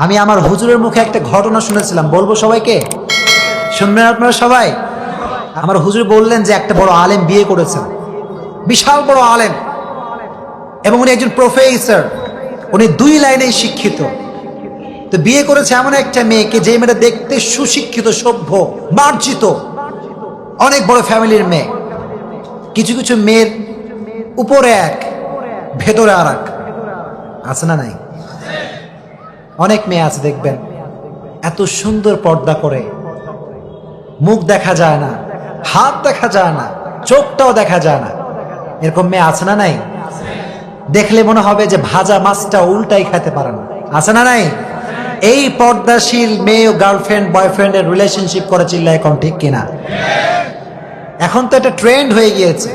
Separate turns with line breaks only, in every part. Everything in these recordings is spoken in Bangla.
আমি আমার হুজুরের মুখে একটা ঘটনা শুনেছিলাম। বলব সবাইকে? শুনবেন আপনারা সবাই? আমার হুজুর বললেন যে একটা বড় আলেম বিয়ে করেছেন। বিশাল বড় আলেম। এবং উনি একজন প্রফেসর উনি দুই লাইনে শিক্ষিত। তো বিয়ে করেছে এমন একটা মেয়েকে, যে মেয়েটা দেখতে সুশিক্ষিত, সভ্য, মার্জিত। অনেক বড় ফ্যামিলির মেয়ে। কিছু কিছু মেয়ের উপরে এক, ভেতরে আর এক আছে না নাই? অনেক মেয়ে আছে দেখবেন, এত সুন্দর পর্দা করে। মুখ দেখা যায় না, হাত দেখা যায় না, চোখটাও দেখা যায় না। এরকম মেয়ে আছে না নাই? দেখলে মনে হবে যে ভাজা মাছটা উল্টাই খেতে পারে না। আছে না নাই? এই পর্দাশীল মেয়ে গার্লফ্রেন্ড বয়ফ্রেন্ডের রিলেশনশিপ করে চিল্লা এখন ঠিক কিনা? এখন তো একটা ট্রেন্ড হয়ে গিয়েছে।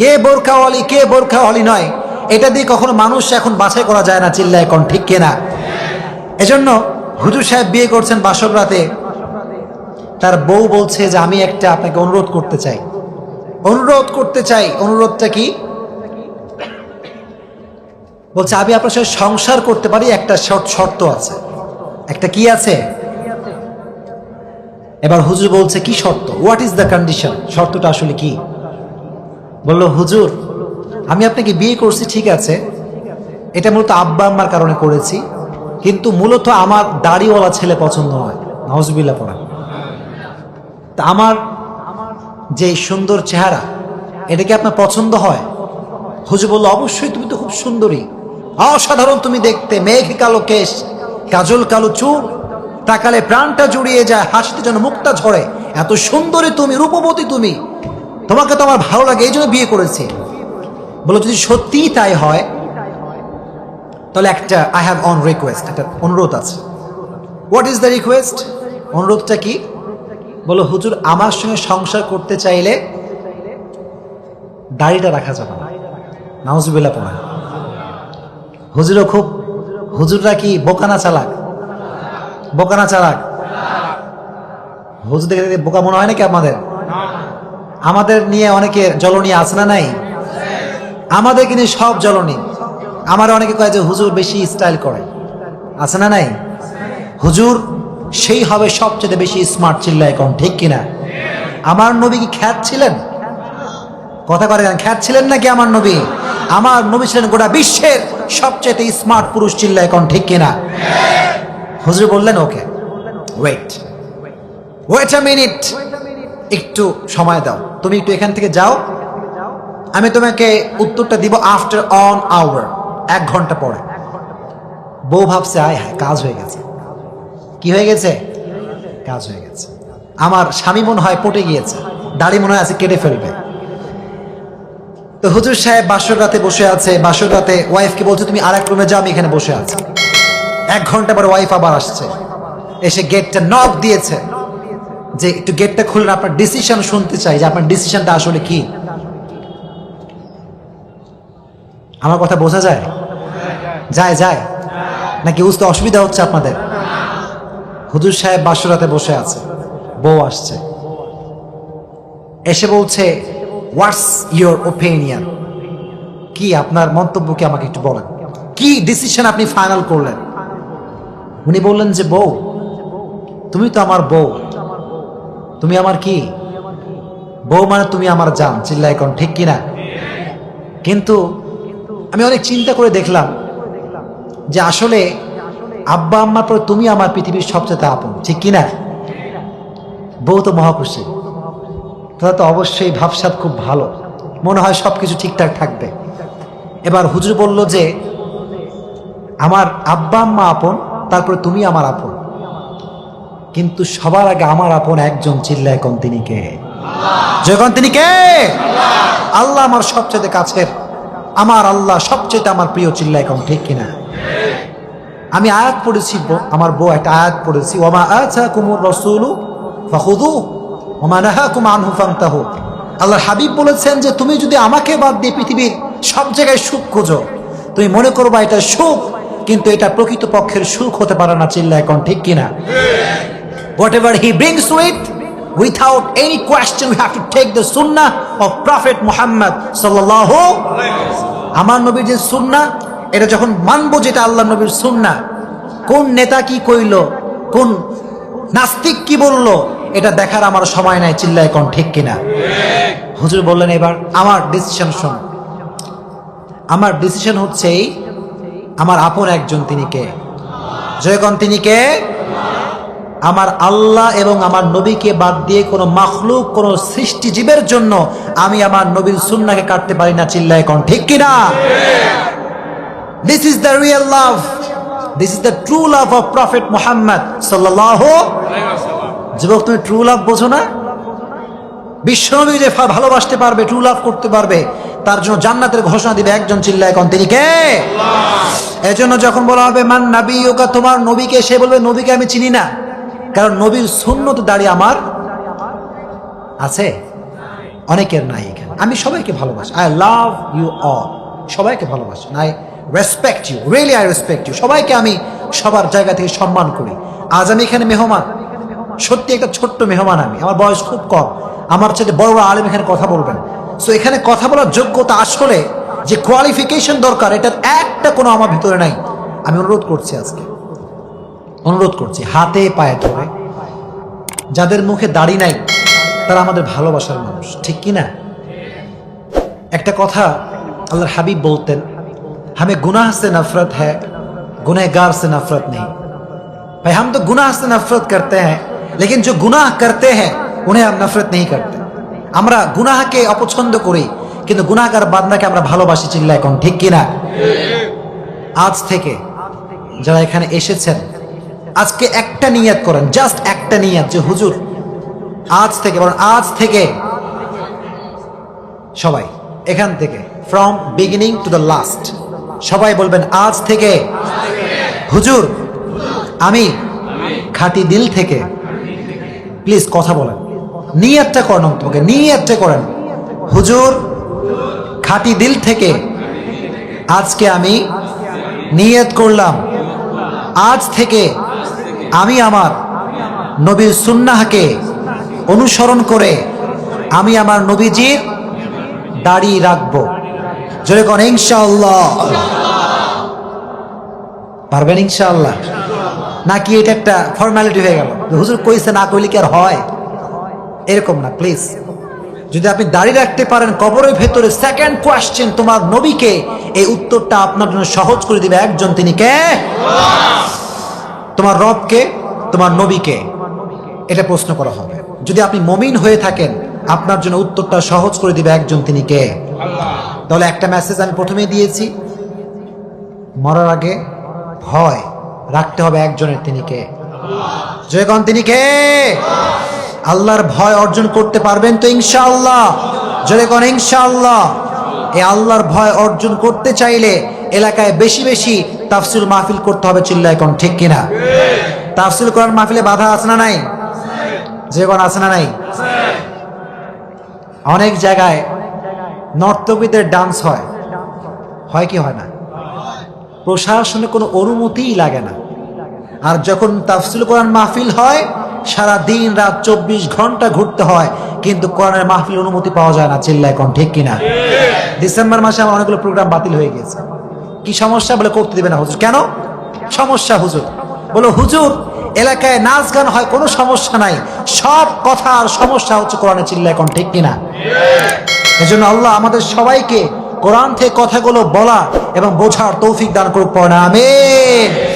কে বোরখাওয়ালি কে বোরখাওয়ালি নয়। এটা দিয়ে কখনো মানুষ এখন বাছাই করা যায় না চিল্লা এখন ঠিক কিনা? এজন্য হুজুর সাহেব বিয়ে করছেন বাসর রাতে। তার বউ বলছে যে, আমি একটা আপনাকে অনুরোধ করতে চাই। অনুরোধ করতে চাই, অনুরোধটা কি? বলছে, আমি আপনার সাথে সংসার করতে পারি, একটা শর্ত আছে। একটা কি আছে? এবার হুজুর বলছে, কি শর্ত? হোয়াট ইজ দ্য কন্ডিশন শর্তটা আসলে কি? বলল, হুজুর, আমি আপনাকে বিয়ে করছি, ঠিক আছে। এটা মূলত আব্বা আম্মার কারণে করেছি। কিন্তু মূলত আমার দাড়িওয়ালা ছেলে পছন্দ হয়। নজবিল্লা পড়া। তা আমার যে সুন্দর চেহারা, এটা কি আপনার পছন্দ হয়? হুজুর বলল, অবশ্যই তুমি তো খুব সুন্দরী। অসাধারণ তুমি দেখতে, মেঘ কালো কেশ, কাজল কালো চুল, তাকালে প্রাণটা জুড়িয়ে যায়, হাসিতে যেন মুখটা ঝরে। এত সুন্দরী তুমি, রূপবতী তুমি। তোমাকে তো আমার ভালো লাগে, এই জন্য বিয়ে করেছি। বলো যদি সত্যিই তাই হয় তাহলে একটা আই হ্যাভ অন রিকোয়েস্ট একটা অনুরোধ আছে। হোয়াট ইজ দ্য রিকোয়েস্ট অনুরোধটা কি? বলো, হুজুর, আমার সঙ্গে সংসার করতে চাইলে দাড়িটা রাখা যাবে না। নাউজুবিল্লা পড়া। হুজুরও খুব, হুজুররা কি বোকানা চালাক? বোকানা চালাক? হুজুর দেখে বোকা মনে হয় নাকি আমাদের? আমাদের নিয়ে অনেকে জ্বলনি আছে না নাই? আমাদের নিয়ে সব জ্বলনি। আমার অনেকে কয় যে হুজুর বেশি স্টাইল করে। আছে না নাই? হুজুর সেই হবে সবচেয়ে বেশি স্মার্ট চিল্লা এখন ঠিক কিনা আমার নবী কি খ্যাত ছিলেন? কথা করে খ্যাত ছিলেন নাকি আমার নবী? আমার নবী ছিলেন গোটা বিশ্বের সবচেয়ে স্মার্ট পুরুষ চিল্লা এখন ঠিক কিনা হুজুর বললেন, okay wait wait a minute একটু সময় দাও। তুমি একটু এখান থেকে যাও। আমি তোমাকে উত্তরটা দিব আফটার অন আওয়ার এক ঘণ্টা পরে। বউ ভাবছে, আয় হায়, কাজ হয়ে গেছে। কি হয়ে গেছে? কাজ হয়ে গেছে। আমার স্বামী মনে হয় পটে গিয়েছে। দাড়ি মনে হয় আছে কেটে ফেলবে। তো হুজুর সাহেব বাসর রাতে বসে আছে। বাসর রাতে ওয়াইফকে বলছে, তুমি আর এক রুমে যাও, আমি এখানে বসে আছি। এক ঘণ্টা পরে ওয়াইফ আবার আসছে। এসে গেটটা নক দিয়েছে। যে একটু গেটটা খুললে আপনার ডিসিশন শুনতে চাই যে আপনার ডিসিশনটা আসলে কি? আমার কথা বোঝা যায়? যায় যায়। নাকি বুঝতে অসুবিধা হচ্ছে আপনাদের? হুজুর সাহেব বাসরাতে বসে আছে। বউ আসছে। এসে বলছে হোয়াটস ইয়োর ওপিনিয়ন কি, আপনার মন্তব্য কি আমাকে একটু বলেন? কি ডিসিশন আপনি ফাইনাল করলেন? উনি বললেন যে, বউ, তুমি তো আমার বউ। তুমি আমার কি? বউ মানে তুমি আমার জান। চিল্লা এখন ঠিক কিনা? কিন্তু আমি অনেক চিন্তা করে দেখলাম যে আসলে আব্বা আম্মার পরে তুমি আমার পৃথিবীর সবচেয়ে আপন, ঠিক কিনা? বউ তো মহাখুশি তাহলে তো অবশ্যই ভাবসাব খুব ভালো। মনে হয় সব কিছু ঠিকঠাক থাকবে। এবার হুজুর বলল যে, আমার আব্বা আম্মা আপন, তারপরে তুমি আমার আপন। কিন্তু সবার আগে আমার আপন একজন চিল্লা এখন তিনি কে? যখন তিনি কে? আল্লাহ আমার সবচেয়ে কাছের। আমার আল্লাহ সবচেয়ে আমার প্রিয় চিল্লা এখন ঠিক কিনা? আমি আয়াত পড়েছি আমার বউ একটা আয়াত পড়েছি ওমা আছা কুমুর রসুলু ফাহুদু ওমা নাহা কুমা আনহু ফান্তাহু আল্লাহর হাবিব বলেছেন যে তুমি যদি আমাকে বাদ দিয়ে পৃথিবীর সব জায়গায় সুখ খোঁজো তুমি মনে করবা এটা সুখ কিন্তু এটা প্রকৃত পক্ষের সুখ হতে পারে না চিল্লা এখন ঠিক কিনা? whatever he he to it without any question, we have to take the sunnah of prophet muhammad sallallahu আমার নবীর যে সুন্না এটা যখন মানবো যেটা আল্লাহ নবীর সুন্না কোন নেতা কি কইল, কোন নাস্তিক কি বলল, এটা দেখার আমার সময় নাই, চিল্লায় কোন ঠিক কিনা? হুজুর বললেন এবার, আমার ডিসিশন শোন। আমার ডিসিশন হচ্ছে আমার আপন একজন তিনি কে? জয়গণ তিনি কে? আমার আল্লাহ এবং আমার নবীকে বাদ দিয়ে কোনো মাখলুক কোনো সৃষ্টিজীবের জন্য আমি আমার নবীর সুন্নাকে কাটতে পারি না চিল্লায় কোন ঠিক কিনা this is the real love this is the true love of prophet Muhammad সাল্লাহ যুবক তুমি ট্রু লাভ বোঝো না? বিশ্বনবী যে ভালোবাসতে পারবে ট্রু লাভ করতে পারবে তার জন্য জান্নাতের ঘোষণা দিবে একজন চিল্লায় কোন তিনি কে? এজন্য যখন বলা হবে মান নাবি তোমার নবীকে সে বলবে নবীকে আমি চিনি না। কারণ নবীর শূন্যত দাঁড়িয়ে আমার আছে। অনেকের নাই এখানে। আমি সবাইকে ভালোবাসি। আই লাভ ইউ অল সবাইকে ভালোবাসি। I respect you really I respect you সবাইকে আমি সবার জায়গা থেকে সম্মান করি। আজ আমি এখানে মেহমান। সত্যি একটা ছোট্ট মেহমান আমি। আমার বয়স খুব কম। আমার সাথে বড় বড় আলেম এখানে কথা বলবেন। সো এখানে কথা বলার যোগ্যতা আসলে যে কোয়ালিফিকেশন দরকার, এটার একটা কোনো আমার ভিতরে নাই। আমি অনুরোধ করছি আজকে। অনুরোধ করছি হাতে পায়ে ধরে যাদের মুখে দাড়ি নাই তারা আমাদের ভালোবাসার মানুষ ঠিক কি না একটা কথা আল্লাহর হাবিব বলতেন हमें गुनाह से नफरत है गुनहगार से नफरत नहीं भाई हम तो गुनाह से नफरत करते हैं लेकिन जो गुनाह करते हैं उन्हें हम नफरत नहीं करते আমরা গুনাহকে অপছন্দ করি কিন্তু গুনাহগার বান্দাকে আমরা ভালোবাসি চিল্লা এখন ঠিক কিনা আজ থেকে যারা এখানে এসেছেন আজকে একটা নিয়াত করেন জাস্ট একটা নিয়াত যে, হুজুর, আজ থেকে, বরং আজ থেকে সবাই এখান থেকে from beginning to the last সবাই বলবেন, আজ থেকে, হুজুর, আমি খাঁটি দিল থেকে প্লিজ কথা বলেন, নিয়াতটা করেন তোমাকে নিয়াতটা করেন, হুজুর, খাঁটি দিল থেকে, আজকে আমি নিয়ত করলাম, আজ থেকে আমি আমার নবীর সুন্নাহকে অনুসরণ করে আমি আমার নবীজির দাড়ি রাখব। জোরে কোন, ইনশাআল্লাহ। পারবেন ইনশাআল্লাহ? নাকি এটা একটা ফর্মালিটি হয়ে গেল? হুজুর কইছে না কইলে কি আর হয়? এরকম না প্লিজ যদি আপনি দাঁড়িয়ে রাখতে পারেন, কবরের ভেতরে সেকেন্ড কোয়েশ্চেন তোমার নবীকে, এই উত্তরটা আপনার জন্য সহজ করে দিবে একজন, তিনি কে? তোমার রবকে, তোমার নবীকে, এটা প্রশ্ন করা হবে। যদি আপনি মমিন হয়ে থাকেন, আপনার জন্য উত্তরটা সহজ করে দিবে একজন তিনি কে? তাহলে একটা মেসেজ আমি প্রথমে দিয়েছি, মরার আগে ভয় রাখতে হবে একজনের তিনি কে? জয়গণ তিনি কে? আল্লাহর ভয় অর্জন করতে পারবেন তো ইনশাআল্লাহ। জয়গণ ইনশাআল্লাহ। এই আল্লাহর ভয় অর্জন করতে চাইলে এলাকায় বেশি বেশি তাফসিল মাহফিল করতে হবে চিল্লা এখন ঠিক কিনা? তাফসিল করার মাহফিলে বাধা আছে না নাই? জয়গণ আছে না নাই? অনেক জায়গায় নর্তকীদের ডান্স হয়। হয় কি হয় না? প্রশাসনে কোনো অনুমতিই লাগে না। আর যখন তাফসিল কোরআন মাহফিল হয়, সারা দিন রাত চব্বিশ ঘণ্টা ঘুরতে হয়, কিন্তু কোরআনের মাহফিল অনুমতি পাওয়া যায় না চিল্লা এখন ঠিক কিনা? ডিসেম্বর মাসে আমার অনেকগুলো প্রোগ্রাম বাতিল হয়ে গেছে কি সমস্যা? বলে করতে দেবে না হুজুর। কেন? সমস্যা হুজুর। বলো, হুজুর, এলাকায় নাচ গান হয়, কোনো সমস্যা নাই। সব কথা আর সমস্যা হচ্ছে কোরআনে চিল্লা এখন ঠিক কিনা? জন্য আল্লাহ আমাদের সবাইকে কোরআন থেকে কথাগুলো বলা এবং বোঝার তৌফিক দান করুক, পড়া আমিন।